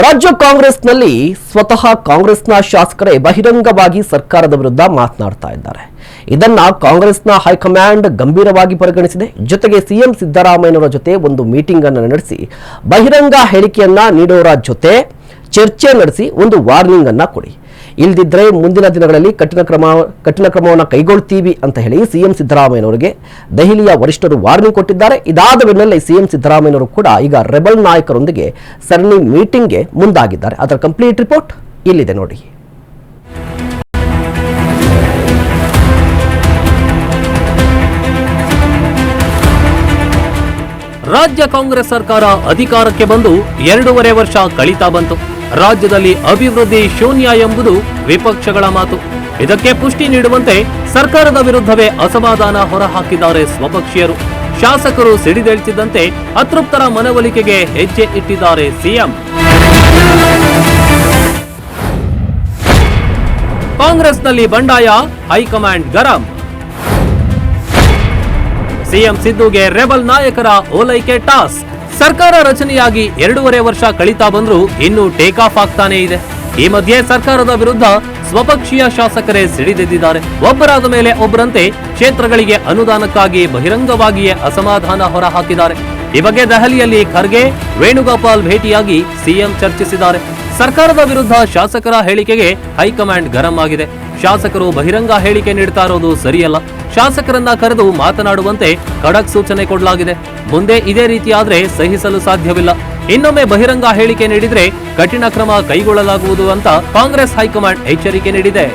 ರಾಜ್ಯ ಕಾಂಗ್ರೆಸ್ನಲ್ಲಿ ಸ್ವತಃ ಕಾಂಗ್ರೆಸ್ನ ಶಾಸಕರೇ ಬಹಿರಂಗವಾಗಿ ಸರ್ಕಾರದ ವಿರುದ್ಧ ಮಾತನಾಡ್ತಾ ಇದ್ದಾರೆ. ಇದನ್ನ ಕಾಂಗ್ರೆಸ್ನ ಹೈಕಮಾಂಡ್ ಗಂಭೀರವಾಗಿ ಪರಿಗಣಿಸಿದೆ. ಜೊತೆಗೆ ಸಿಎಂ ಸಿದ್ದರಾಮಯ್ಯನವರ ಜೊತೆ ಒಂದು ಮೀಟಿಂಗ್ ಅನ್ನು ನಡೆಸಿ, ಬಹಿರಂಗ ಹೇಳಿಕೆಯನ್ನ ನೀಡೋರ ಜೊತೆ ಚರ್ಚೆ ನಡೆಸಿ ಒಂದು ವಾರ್ನಿಂಗ್ ಅನ್ನ ಕೊಡಿ. ಇಲ್ದಿದ್ರೆ ಮುಂದಿನ ದಿನಗಳಲ್ಲಿ ಕಠಿಣ ಕ್ರಮ, ಕಠಿಣ ಕ್ರಮವನ್ನು ಕೈಗೊಳ್ತೀವಿ ಅಂತ ಹೇಳಿ ಸಿಎಂ ಸಿದ್ದರಾಮಯ್ಯನವರಿಗೆ ದೆಹಲಿಯ ವರಿಷ್ಠರು ವಾರ್ನಿಂಗ್ ಕೊಟ್ಟಿದ್ದಾರೆ. ಇದಾದ ಬೆನ್ನಲ್ಲೇ ಸಿಎಂ ಸಿದ್ದರಾಮಯ್ಯನವರು ಕೂಡ ಈಗ ರೆಬಲ್ ನಾಯಕರೊಂದಿಗೆ ಸರಣಿ ಮೀಟಿಂಗ್ಗೆ ಮುಂದಾಗಿದ್ದಾರೆ. ಅದರ ಕಂಪ್ಲೀಟ್ ರಿಪೋರ್ಟ್ ಇಲ್ಲಿದೆ ನೋಡಿ. ರಾಜ್ಯ ಕಾಂಗ್ರೆಸ್ ಸರ್ಕಾರ ಅಧಿಕಾರಕ್ಕೆ ಬಂದು ಎರಡೂವರೆ ವರ್ಷ ಕಳೀತಾ ಬಂತು. ರಾಜ್ಯದಲ್ಲಿ ಅಭಿವೃದ್ಧಿ ಶೂನ್ಯ ಎಂಬುದು ವಿಪಕ್ಷಗಳ ಮಾತು. ಇದಕ್ಕೆ ಪುಷ್ಟಿ ನೀಡುವಂತೆ ಸರ್ಕಾರದ ವಿರುದ್ಧವೇ ಅಸಮಾಧಾನ ಹೊರಹಾಕಿದ್ದಾರೆ ಸ್ವಪಕ್ಷೀಯರು. ಶಾಸಕರು ಸಿಡಿದೇಳ್ತಿದ್ದಂತೆ ಅತೃಪ್ತರ ಮನವೊಲಿಕೆಗೆ ಹೆಜ್ಜೆ ಇಟ್ಟಿದ್ದಾರೆ ಸಿಎಂ. ಕಾಂಗ್ರೆಸ್ನಲ್ಲಿ ಬಂಡಾಯ, ಹೈಕಮಾಂಡ್ ಗರಂ. ಸಿಎಂ ಸಿದ್ದುಗೆ ರೆಬಲ್ ನಾಯಕರ ಓಲೈಕೆ ಟಾಸ್ಕ್. ಸರ್ಕಾರ ರಚನೆಯಾಗಿ ಎರಡೂವರೆ ವರ್ಷ ಕಳೀತಾ ಬಂದರೂ ಇನ್ನೂ ಟೇಕ್ ಆಫ್ ಆಗ್ತಾನೇ ಇದೆ. ಈ ಮಧ್ಯೆ ಸರ್ಕಾರದ ವಿರುದ್ಧ ಸ್ವಪಕ್ಷೀಯ ಶಾಸಕರೇ ಸಿಡಿದೆದ್ದಿದ್ದಾರೆ. ಒಬ್ಬರಾದ ಮೇಲೆ ಒಬ್ಬರಂತೆ ಕ್ಷೇತ್ರಗಳಿಗೆ ಅನುದಾನಕ್ಕಾಗಿ ಬಹಿರಂಗವಾಗಿಯೇ ಅಸಮಾಧಾನ ಹೊರಹಾಕಿದ್ದಾರೆ. ಈ ಬಗ್ಗೆ ದೆಹಲಿಯಲ್ಲಿ ಖರ್ಗೆ, ವೇಣುಗೋಪಾಲ್ ಭೇಟಿಯಾಗಿ ಸಿಎಂ ಚರ್ಚಿಸಿದ್ದಾರೆ. ಸರ್ಕಾರದ ವಿರುದ್ಧ ಶಾಸಕರ ಹೇಳಿಕೆಗೆ ಹೈಕಮಾಂಡ್ ಗರಂ ಆಗಿದೆ. ಶಾಸಕರು ಬಹಿರಂಗ ಹೇಳಿಕೆ ನೀಡ್ತಾ ಇರೋದು ಸರಿಯಲ್ಲ? ಶಾಸಕರನ್ನ ಕರೆದು ಮಾತನಾಡುವಂತೆ ಖಡಕ್ ಸೂಚನೆ ಕೊಡಲಾಗಿದೆ. ಮುಂದೆ ಇದೇ ರೀತಿಯಾದ್ರೆ ಸಹಿಸಲು ಸಾಧ್ಯವಿಲ್ಲ. ಇನ್ನೊಮ್ಮೆ ಬಹಿರಂಗ ಹೇಳಿಕೆ ನೀಡಿದ್ರೆ ಕಠಿಣ ಕ್ರಮ ಕೈಗೊಳ್ಳಲಾಗುವುದು ಅಂತ ಕಾಂಗ್ರೆಸ್ ಹೈಕಮಾಂಡ್ ಎಚ್ಚರಿಕೆ ನೀಡಿದೆ.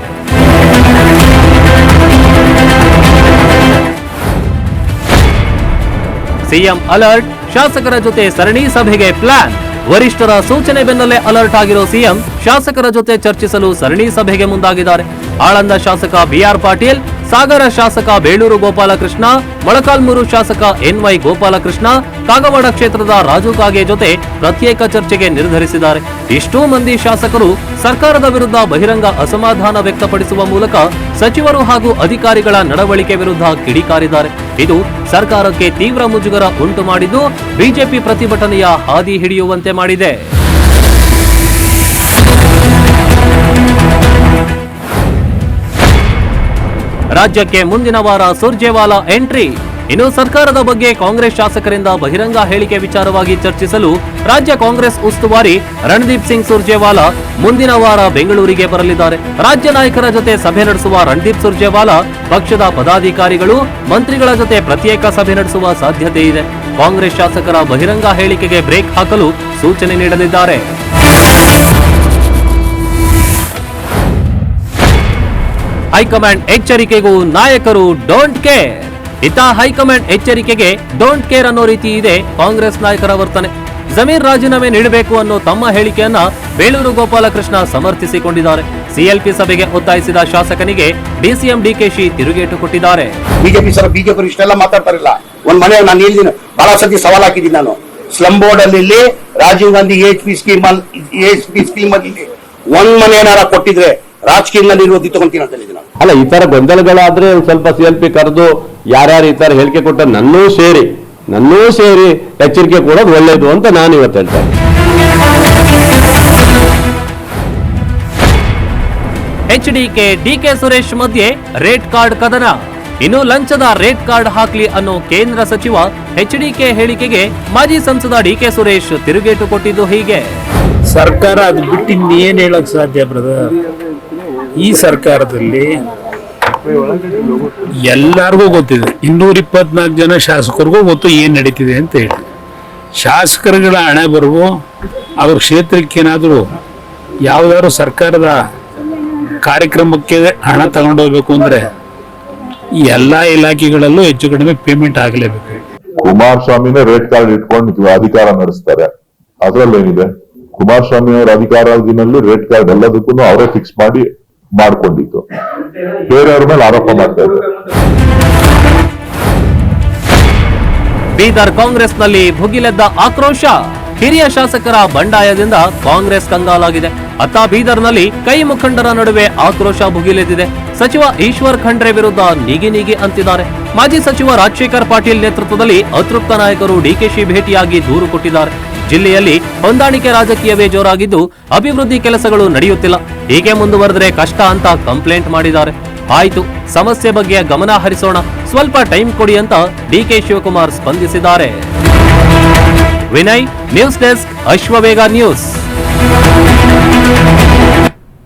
ಸಿಎಂ ಅಲರ್ಟ್, ಶಾಸಕರ ಜೊತೆ ಸರಣಿ ಸಭೆಗೆ ಪ್ಲಾನ್. ವರಿಷ್ಠರ ಸೂಚನೆ ಬೆನ್ನಲ್ಲೇ ಅಲರ್ಟ್ ಆಗಿರೋ ಸಿಎಂ, ಶಾಸಕರ ಜೊತೆ ಚರ್ಚಿಸಲು ಸರಣಿ ಸಭೆಗೆ ಮುಂದಾಗಿದ್ದಾರೆ. ಆಳಂದ ಶಾಸಕ ಬಿಆರ್ ಪಾಟೀಲ್, ಸಾಗರ ಶಾಸಕ ಬೇಳೂರು ಗೋಪಾಲಕೃಷ್ಣ, ಮೊಳಕಾಲ್ಮೂರು ಶಾಸಕ ಎನ್ವೈ ಗೋಪಾಲಕೃಷ್ಣ, ಕಾಗವಾಡ ಕ್ಷೇತ್ರದ ರಾಜು ಕಾಗೆ ಜೊತೆ ಪ್ರತ್ಯೇಕ ಚರ್ಚೆಗೆ ನಿರ್ಧರಿಸಿದ್ದಾರೆ. ಇಷ್ಟೂ ಮಂದಿ ಶಾಸಕರು ಸರ್ಕಾರದ ವಿರುದ್ಧ ಬಹಿರಂಗ ಅಸಮಾಧಾನ ವ್ಯಕ್ತಪಡಿಸುವ ಮೂಲಕ ಸಚಿವರು ಹಾಗೂ ಅಧಿಕಾರಿಗಳ ನಡವಳಿಕೆ ವಿರುದ್ಧ ಕಿಡಿಕಾರಿದ್ದಾರೆ. ಇದು ಸರ್ಕಾರಕ್ಕೆ ತೀವ್ರ ಮುಜುಗರ ಉಂಟು ಮಾಡಿದ್ದು, ಬಿಜೆಪಿ ಪ್ರತಿಭಟನೆಯ ಹಾದಿ ಹಿಡಿಯುವಂತೆ ಮಾಡಿದೆ. ರಾಜ್ಯಕ್ಕೆ ಮುಂದಿನ ವಾರ ಸುರ್ಜೇವಾಲಾ ಎಂಟ್ರಿ. ಇನ್ನು ಸರ್ಕಾರದ ಬಗ್ಗೆ ಕಾಂಗ್ರೆಸ್ ಶಾಸಕರಿಂದ ಬಹಿರಂಗ ಹೇಳಿಕೆ ವಿಚಾರವಾಗಿ ಚರ್ಚಿಸಲು ರಾಜ್ಯ ಕಾಂಗ್ರೆಸ್ ಉಸ್ತುವಾರಿ ರಣದೀಪ್ ಸಿಂಗ್ ಸುರ್ಜೇವಾಲಾ ಮುಂದಿನ ವಾರ ಬೆಂಗಳೂರಿಗೆ ಬರಲಿದ್ದಾರೆ. ರಾಜ್ಯ ನಾಯಕರ ಜೊತೆ ಸಭೆ ನಡೆಸುವ ರಣದೀಪ್ ಸುರ್ಜೇವಾಲಾ, ಪಕ್ಷದ ಪದಾಧಿಕಾರಿಗಳು, ಮಂತ್ರಿಗಳ ಜೊತೆ ಪ್ರತ್ಯೇಕ ಸಭೆ ನಡೆಸುವ ಸಾಧ್ಯತೆ ಇದೆ. ಕಾಂಗ್ರೆಸ್ ಶಾಸಕರ ಬಹಿರಂಗ ಹೇಳಿಕೆಗೆ ಬ್ರೇಕ್ ಹಾಕಲು ಸೂಚನೆ ನೀಡಲಿದ್ದಾರೆ. ಹೈಕಮಾಂಡ್ ಎಚ್ಚರಿಕೆಗೂ ನಾಯಕರು ಡೋಂಟ್ ಕೇರ್ ಇತ ಹೈಕಮಾಂಡ್ ಎಚ್ಚರಿಕೆಗೆ ಡೋಂಟ್ ಕೇರ್ ಅನ್ನೋ ರೀತಿ ಇದೆ ಕಾಂಗ್ರೆಸ್ ನಾಯಕರ ವರ್ತನೆ. ಜಮೀರ್ ರಾಜೀನಾಮೆ ನೀಡಬೇಕು ಅನ್ನೋ ತಮ್ಮ ಹೇಳಿಕೆಯನ್ನ ಬೇಲೂರು ಗೋಪಾಲಕೃಷ್ಣ ಸಮರ್ಥಿಸಿಕೊಂಡಿದ್ದಾರೆ. ಸಿಎಲ್ಪಿ ಸಭೆಗೆ ಒತ್ತಾಯಿಸಿದ ಶಾಸಕನಿಗೆ ಡಿಸಿಎಂ ಡಿಕೆಶಿ ತಿರುಗೇಟು ಕೊಟ್ಟಿದ್ದಾರೆ. ಬಿಜೆಪಿ ಸರ್, ಬಿಜೆಪಿ ಇಷ್ಟೆಲ್ಲ ಮಾತಾಡ್ತಾರಿಲ್ಲ. ಒಂದ್ ಮನೆ ನಾನು ಹೇಳಿದ್ದೀನಿ ಬಹಳ ಸತಿ ಸವಾಲ್ ಹಾಕಿದ್ದೀನಿ ನಾನು. ಸ್ಲಂ ಬೋರ್ಡ್ ಅಲ್ಲಿ Rajiv Gandhi H P scheme H P scheme ಅಲ್ಲಿ ಒಂದ್ ಮನೆ ಏನಾರ ಕೊಟ್ಟಿದ್ರೆ ರಾಜಕೀಯದಲ್ಲಿ ಇರೋದು ತಗೊಂತೀನಿ ಅಂತ ಹೇಳಿದ್ದೀನಿ ನಾನು. ಅಲ್ಲ ಈ ತರ ಗೊಂದಲಗಳಾದ್ರೆ ಒಂದ್ ಸ್ವಲ್ಪ ಸಿ ಎಲ್ ಪಿ ಕರೆದು ಯಾರ್ಯಾರು ಈ ತರ ಹೇಳಿಕೆ ಕೊಟ್ಟ ನನ್ನೂ ಸೇರಿ ನನ್ನೂ ಸೇರಿ ಎಚ್ಚರಿಕೆ ಕೊಡೋದು ಒಳ್ಳೇದು ಅಂತ ನಾನು ಇವತ್ತು ಹೇಳ್ತೇನೆ ಎಚ್ಡಿಕೆ ಡಿಕೆ ಸುರೇಶ್ ಮಧ್ಯೆ ರೇಟ್ ಕಾರ್ಡ್ ಕದನ. ಇನ್ನು ಲಂಚದ ರೇಟ್ ಕಾರ್ಡ್ ಹಾಕ್ಲಿ ಅನ್ನೋ ಕೇಂದ್ರ ಸಚಿವ ಎಚ್ ಡಿಕೆ ಹೇಳಿಕೆಗೆ ಮಾಜಿ ಸಂಸದ ಡಿಕೆ ಸುರೇಶ್ ತಿರುಗೇಟು ಕೊಟ್ಟಿದ್ದು ಹೀಗೆ. ಸರ್ಕಾರ ಅದು ಬಿಟ್ಟು ಇನ್ನೇನು ಹೇಳಕ್ ಸಾಧ್ಯ ಬ್ರದರ್ ಈ ಸರ್ಕಾರದಲ್ಲಿ ಎಲ್ಲರಿಗೂ ಗೊತ್ತಿದೆ. ಇನ್ನೂರ ಇಪ್ಪತ್ನಾಲ್ಕು ಜನ ಶಾಸಕರಿಗೂ ಗೊತ್ತು ಏನು ನಡೀತಿದೆ ಅಂತ ಹೇಳಿ. ಶಾಸಕರುಗಳ ಹಣೆ ಬರುವು, ಅವ್ರ ಕ್ಷೇತ್ರಕ್ಕೆ ಏನಾದರೂ ಯಾವ್ದಾದ್ರು ಸರ್ಕಾರದ ಕಾರ್ಯಕ್ರಮಕ್ಕೆ ಹಣ ತಗೊಂಡೋಗ್ಬೇಕು ಅಂದ್ರೆ ಎಲ್ಲಾ ಇಲಾಖೆಗಳಲ್ಲೂ ಹೆಚ್ಚು ಕಡಿಮೆ ಪೇಮೆಂಟ್ ಆಗಲೇಬೇಕು. ಕುಮಾರಸ್ವಾಮಿನೇ ರೇಟ್ ಕಾರ್ಡ್ ಇಟ್ಕೊಂಡು ಅಧಿಕಾರ ನಡೆಸ್ತಾರೆ. ಅದರಲ್ಲೇನಿದೆ? ಕುಮಾರಸ್ವಾಮಿ ಅವರ ಅಧಿಕಾರಾವಧಿನಲ್ಲಿ ರೇಟ್ ಕಾರ್ಡ್ ಎಲ್ಲದಕ್ಕೂ ಅವರೇ ಫಿಕ್ಸ್ ಮಾಡಿ ಮಾಡ್ಕೊಂಡಿತ್ತು ಬೇರೆಯವ್ರ ಮೇಲೆ ಆರೋಪ ಮಾಡ್ತಾ ಇದ್ದಾರೆ. ಬೀದರ್ ಕಾಂಗ್ರೆಸ್ನಲ್ಲಿ ಭುಗಿಲೆದ್ದ ಆಕ್ರೋಶ ಹಿರಿಯ ಶಾಸಕರ ಬಂಡಾಯದಿಂದ ಕಾಂಗ್ರೆಸ್ ಕಂಗಾಲಾಗಿದೆ. ಅತ್ತ ಬೀದರ್ನಲ್ಲಿ ಕೈ ಮುಖಂಡರ ನಡುವೆ ಆಕ್ರೋಶ ಭುಗಿಲೆದಿದೆ ಸಚಿವ ಈಶ್ವರ್ ಖಂಡ್ರೆ ವಿರುದ್ಧ ನೀಗಿ ನೀಗಿ ಅಂತಿದ್ದಾರೆ. ಮಾಜಿ ಸಚಿವ ರಾಜಶೇಖರ್ ಪಾಟೀಲ್ ನೇತೃತ್ವದಲ್ಲಿ ಅತೃಪ್ತ ನಾಯಕರು ಡಿಕೆಶಿ ಭೇಟಿಯಾಗಿ ದೂರು ಕೊಟ್ಟಿದ್ದಾರೆ. ಜಿಲ್ಲೆಯಲ್ಲಿ ಹೊಂದಾಣಿಕೆ ರಾಜಕೀಯವೇ ಜೋರಾಗಿದ್ದು ಅಭಿವೃದ್ಧಿ ಕೆಲಸಗಳು ನಡೆಯುತ್ತಿಲ್ಲ. ಹೀಗೆ ಮುಂದುವರೆದ್ರೆ ಕಷ್ಟ ಅಂತ ಕಂಪ್ಲೇಂಟ್ ಮಾಡಿದ್ದಾರೆ. ಆಯ್ತು, ಸಮಸ್ಯೆ ಬಗ್ಗೆ ಗಮನ ಹರಿಸೋಣ. ಸ್ವಲ್ಪ ಟೈಮ್ ಕೊಡಿ ಅಂತ ಡಿಕೆ ಶಿವಕುಮಾರ್ ಸ್ಪಂದಿಸಿದ್ದಾರೆ. Vinay, news desk, Ashwavega news.